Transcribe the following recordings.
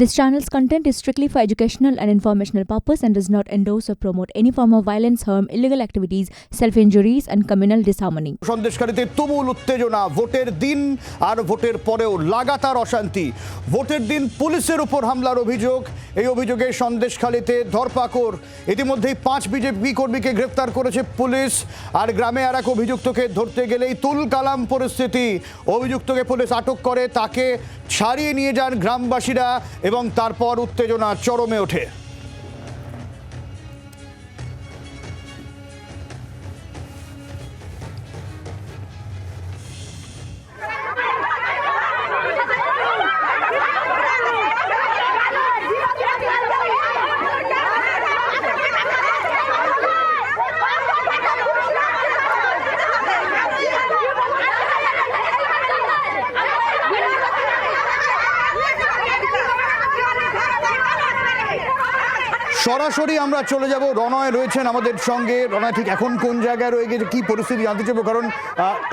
This channel's content is strictly for educational and informational purpose and does not endorse or promote any form of violence, harm, illegal activities, self-injuries and communal disharmony. সন্দেশকারীতে তুমুল উত্তেজনা ভোটের দিন আর ভোটের পরেও লাগাতার অশান্তি ভোটের দিন পুলিশের উপর হামলার অভিযোগ এই অভিযোগে সন্দেশখালীতে ধরপাকড়। ইতিমধ্যেই পাঁচ বিজেপি কর্মীকে গ্রেফতার করেছে পুলিশ। আর গ্রামে আর এক অভিযুক্তকে ধরতে গেলেই তুল কালাম পরিস্থিতি। অভিযুক্তকে পুলিশ আটক করে, তাকে ছাড়িয়ে নিয়ে যান গ্রামবাসীরা এবং তারপর উত্তেজনা চরমে ওঠে। সরাসরি আমরা চলে যাব। রনয় রয়েছেন আমাদের সঙ্গে। রনয় ঠিক এখন কোন জায়গায় রয়ে গেছে? কি পরিস্থিতি জানতে চাইব? কারণ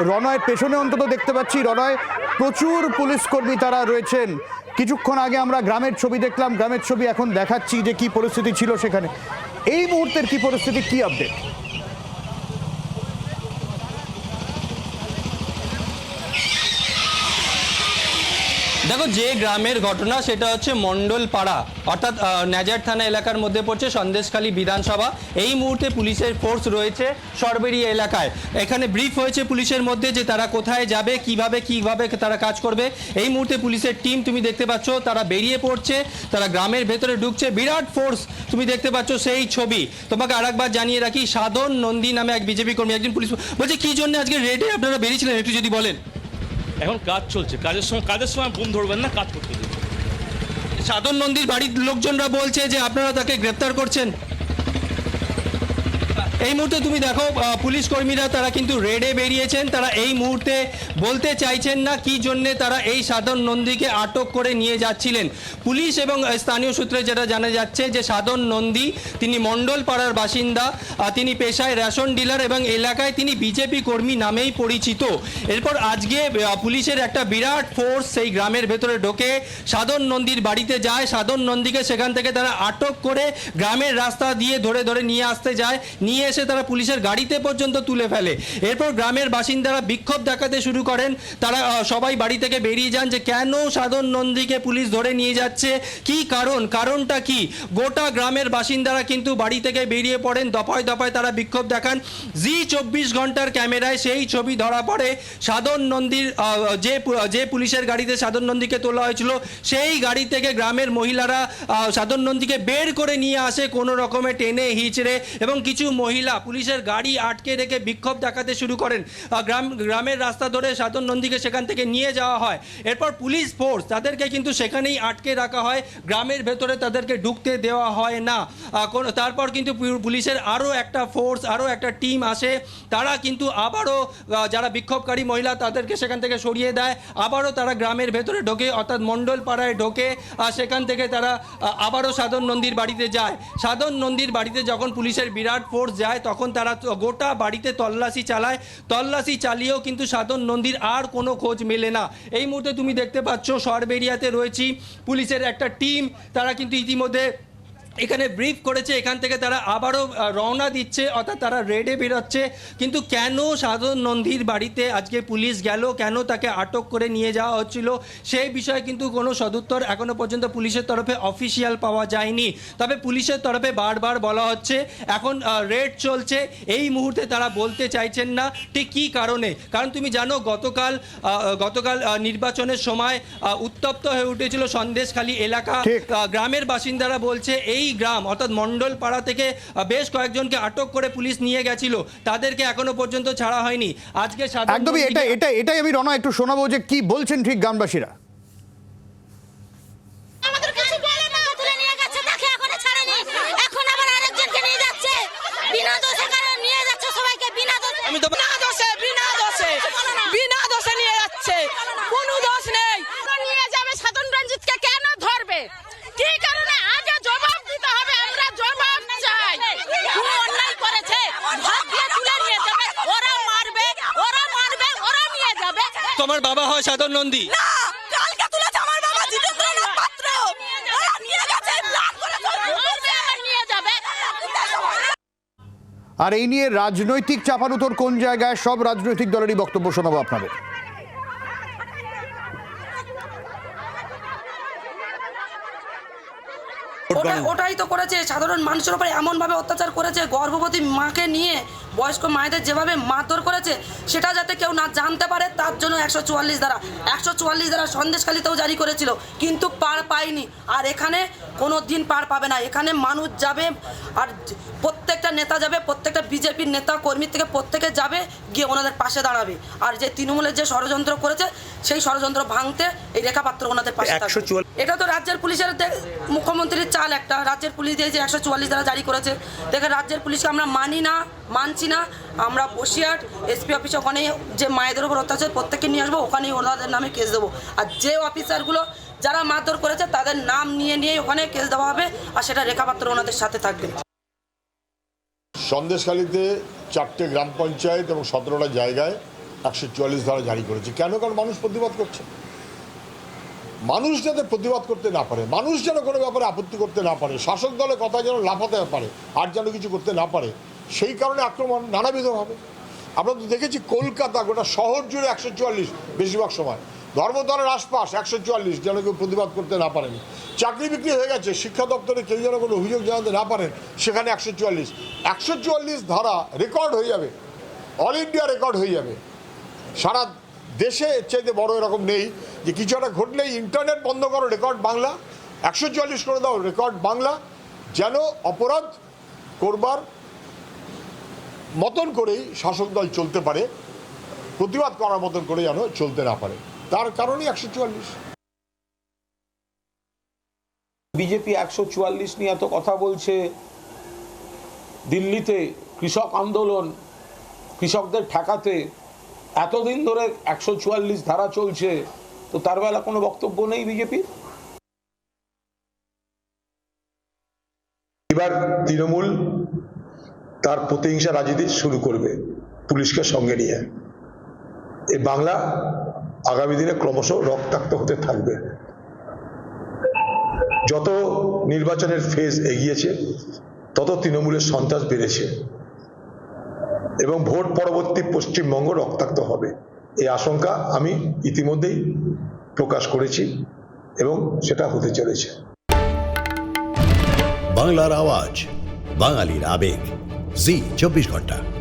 রনয়ের পেছনে অন্তত দেখতে পাচ্ছি রনয় প্রচুর পুলিশ কর্মী তারা রয়েছেন। কিছুক্ষণ আগে আমরা গ্রামের ছবি দেখলাম। গ্রামের ছবি এখন দেখাচ্ছি যে কি পরিস্থিতি ছিল সেখানে। এই মুহূর্তের কি পরিস্থিতি, কি আপডেট যে গ্রামের ঘটনা সেটা হচ্ছে মণ্ডলপাড়া, অর্থাৎ ন্যাজার থানা এলাকার মধ্যে পড়ছে সন্দেশখালী বিধানসভা। এই মুহূর্তে পুলিশের ফোর্স রয়েছে সরবেরিয়া এলাকায়। এখানে ব্রিফ হয়েছে পুলিশের মধ্যে যে তারা কোথায় যাবে, কীভাবে কীভাবে তারা কাজ করবে। এই মুহূর্তে পুলিশের টিম তুমি দেখতে পাচ্ছ, তারা বেরিয়ে পড়ছে, তারা গ্রামের ভেতরে ঢুকছে। বিরাট ফোর্স তুমি দেখতে পাচ্ছ সেই ছবি। তোমাকে আরেকবার জানিয়ে রাখি, সাধন নন্দী নামে এক বিজেপি কর্মী, একজন পুলিশ বলছে, কি জন্য আজকে রেডে আপনারা বেরিয়েছিলেন, একটু যদি বলেন? এখন কাজ চলছে। কাজের সময় কাজের সময় বোম ধরবেন না, কাজ করতে দেবেন। সাধন নন্দীর বাড়ির লোকজনরা বলছে যে আপনারা তাকে গ্রেপ্তার করছেন। এই মুহূর্তে তুমি দেখো পুলিশ কর্মীরা তারা কিন্তু রেডে বেরিয়েছেন। তারা এই মুহূর্তে বলতে চাইছেন না কি জন্যে তারা এই সাধন নন্দীকে আটক করে নিয়ে যাচ্ছিলেন। পুলিশ এবং স্থানীয় সূত্রে যেটা জানা যাচ্ছে যে সাধন নন্দী, তিনি মণ্ডল পাড়ার বাসিন্দা তিনি পেশায় রেশন ডিলার এবং এলাকায় তিনি বিজেপি কর্মী নামেই পরিচিত। এরপর আজকে পুলিশের একটা বিরাট ফোর্স সেই গ্রামের ভেতরে ঢোকে। সাধন নন্দীর বাড়িতে যায়। সাধন নন্দীকে সেখান থেকে তারা আটক করে গ্রামের রাস্তা দিয়ে ধরে ধরে নিয়ে আসতে যায়। নিয়ে এসে তারা পুলিশের গাড়িতে পর্যন্ত তুলে ফেলে। এরপর গ্রামের বাসিন্দারা বিক্ষোভ দেখাতে শুরু করেন। তারা সবাই বাড়ি থেকে বেরিয়ে যান যে কেন সাধন নন্দীকে পুলিশ ধরে নিয়ে যাচ্ছে? কি কারণ? কারণটা কি? গোটা গ্রামের বাসিন্দারা কিন্তু বাড়ি থেকে বেরিয়ে পড়েন। দফায় দফায় তারা বিক্ষোভ দেখান। জি চব্বিশ ঘণ্টার ক্যামেরায় সেই ছবি ধরা পড়ে। সাধন নন্দীর যে যে পুলিশের গাড়িতে সাধন নন্দীকে তোলা হয়েছিল, সেই গাড়ি থেকে গ্রামের মহিলারা সাধন নন্দীকে বের করে নিয়ে আসে কোনো রকমে টেনে, হিচড়ে এবং কিছু মহিলা পুলিশের গাড়ি আটকে রেখে বিক্ষোভ দেখাতে শুরু করেন। গ্রাম, গ্রামের রাস্তা ধরে সাধন নন্দীকে সেখান থেকে নিয়ে যাওয়া হয়। এরপর পুলিশ ফোর্স তাদেরকে কিন্তু সেখানেই আটকে রাখা হয়। গ্রামের ভেতরে তাদেরকে ঢুকতে দেওয়া হয় না। তারপর কিন্তু পুলিশের আরও একটা ফোর্স আরও একটা টিম আসে। তারা কিন্তু আবারও যারা বিক্ষোভকারী মহিলা তাদেরকে সেখান থেকে সরিয়ে দেয়। আবারও তারা গ্রামের ভেতরে ঢোকে, অর্থাৎ মণ্ডল পাড়ায় ঢোকে সেখান থেকে তারা আবারও সাধন নন্দীর বাড়িতে যায়। সাধন নন্দীর বাড়িতে যখন পুলিশের বিরাট ফোর্স যায়, তখন তারা গোটা বাড়িতে তল্লাশি চালায়। তল্লাশি চালিয়েও কিন্তু সাধন নন্দীর আর কোনো খোঁজ মেলে না। এই মুহূর্তে তুমি দেখতে পাচ্ছ, সরবেরিয়াতে রয়েছি। পুলিশের একটা টিম, তারা কিন্তু ইতিমধ্যে এখানে ব্রিফ করেছে এখান থেকে তারা আবারও রওনা দিচ্ছে অর্থাৎ তারা রেডে বেরোচ্ছে। কিন্তু কেন সাধন নন্দীর বাড়িতে আজকে পুলিশ গেল? কেন তাকে আটক করে নিয়ে যাওয়া হচ্ছিল? সেই বিষয়ে কিন্তু কোনো সদুত্তর এখনও পর্যন্ত পুলিশের তরফে অফিসিয়াল পাওয়া যায়নি। তবে পুলিশের তরফে বারবার বলা হচ্ছে এখন রেড চলছে। এই মুহূর্তে তারা বলতে চাইছেন না ঠিক কী কারণে? কারণ তুমি জানো গতকাল গতকাল নির্বাচনের সময় উত্তপ্ত হয়ে উঠেছিল সন্দেশখালী এলাকা। গ্রামের বাসিন্দারা বলছে এই গ্রাম অর্থাৎ মণ্ডল পাড়া থেকে বেশ কয়েকজনকে আটক করে পুলিশ নিয়ে গেছিল। তাদেরকে এখনও পর্যন্ত ছাড়া হয়নি। আজকে একদমই এটা এটা এটাই আমি রনা একটু শোনাবো যে কি বলছেন ঠিক গ্রামবাসীরা। বাবা হয় সাধন নন্দী। আর এই নিয়ে রাজনৈতিক চাপানুতোর কোন জায়গায় সব রাজনৈতিক দলেরই বক্তব্য শোনাবো আপনাদের। ওটা ওটাই তো করেছে সাধারণ মানুষের উপরে এমনভাবে অত্যাচার করেছে গর্ভবতী মাকে নিয়ে বয়স্ক মায়েদের যেভাবে মারধর করেছে সেটা যাতে কেউ না জানতে পারে তার জন্য একশো চুয়াল্লিশ দ্বারা একশো চুয়াল্লিশ দ্বারা সন্দেশখালিতেও জারি করেছিল কিন্তু পার পায়নি। আর এখানে কোনো দিন পার পাবে না এখানে মানুষ যাবে আর প্রত্যেকটা নেতা যাবে প্রত্যেকটা বিজেপির নেতা কর্মী থেকে প্রত্যেকে যাবে গিয়ে ওনাদের পাশে দাঁড়াবে। আর যে তৃণমূলের যে ষড়যন্ত্র করেছে সেই ষড়যন্ত্র ভাঙতে এই রেখাপাত্র ওনাদের পাশে থাকবে। এটা তো রাজ্যের পুলিশের মুখ্যমন্ত্রীর চাল একটা। রাজ্যের পুলিশ দিয়ে যে একশো চুয়াল্লিশ দ্বারা জারি করেছে। দেখে রাজ্যের পুলিশকে আমরা মানি না মানছি না। আমরা বসিরহাট এসপি অফিসে ওখানে যে মায়েদের উপর অত্যাচার প্রত্যেককে নিয়ে আসব ওখানেই ওনাদের নামে কেস দেবো। আর যে অফিসারগুলো যারা মারধর করেছে তাদের নাম নিয়ে নিয়ে ওখানে কেস দেওয়া হবে আর সেটা রেখাপাত্র ওনাদের সাথে থাকবে। সন্দেশখালীতে চারটে গ্রাম পঞ্চায়েত এবং সতেরোটা জায়গায় একশো চুয়াল্লিশ ধারা জারি করেছে। কেন? কারণ মানুষ প্রতিবাদ করছে। মানুষ যাতে প্রতিবাদ করতে না পারে, মানুষ যেন কোনো ব্যাপারে আপত্তি করতে না পারে, শাসক দলের কথা যেন লাফাতে পারে, আর যেন কিছু করতে না পারে, সেই কারণে আক্রমণ নানাবিধভাবে। আমরা তো দেখেছি কলকাতা গোটা শহর জুড়ে একশো চুয়াল্লিশ বেশিরভাগ সময়। ধর্মতলের আশপাশ একশো চুয়াল্লিশ, যেন কেউ প্রতিবাদ করতে না পারেন। চাকরি বিক্রি হয়ে গেছে, শিক্ষা দপ্তরে কেউ যেন কোনো অভিযোগ জানাতে না পারেন, সেখানে একশো চুয়াল্লিশ। একশো চুয়াল্লিশ ধারা রেকর্ড হয়ে যাবে, অল ইন্ডিয়া রেকর্ড হয়ে যাবে। সারা দেশে চাইতে বড় এরকম নেই যে কিছু একটা ঘটলেই ইন্টারনেট বন্ধ করো, রেকর্ড বাংলা। একশো চুয়াল্লিশ করে দাও, রেকর্ড বাংলা। যেন অপরাধ করবার মতন করেই শাসক দল চলতে পারে, প্রতিবাদ করার মতন করে যেন চলতে না পারে। তার কারণেই একশো চুয়াল্লিশ। বিজেপি একশো চুয়াল্লিশ নিয়ে এত কথা বলছে। দিল্লিতে কৃষক আন্দোলন, কৃষকদের ঠেকাতে এতদিন ধরে একশো চুয়াল্লিশ ধারা চলছে, তো তার বেলা কোনো বক্তব্য নেই বিজেপির? এবার তৃণমূল তার প্রতিহিংসা রাজনীতি শুরু করবে পুলিশকে সঙ্গে নিয়ে। এই বাংলা আগামী দিনে ক্রমশ রক্তাক্ত হতে থাকবে। যত নির্বাচনের ফেজ এগিয়েছে, তত তৃণমূলের সন্ত্রাস বেড়েছে। এবং ভোট পরবর্তী পশ্চিমবঙ্গ রক্তাক্ত হবে। এই আশঙ্কা আমি ইতিমধ্যেই প্রকাশ করেছি এবং সেটা হতে চলেছে। বাংলার আওয়াজ, বাঙালির আবেগ। জি, চব্বিশ ঘণ্টা।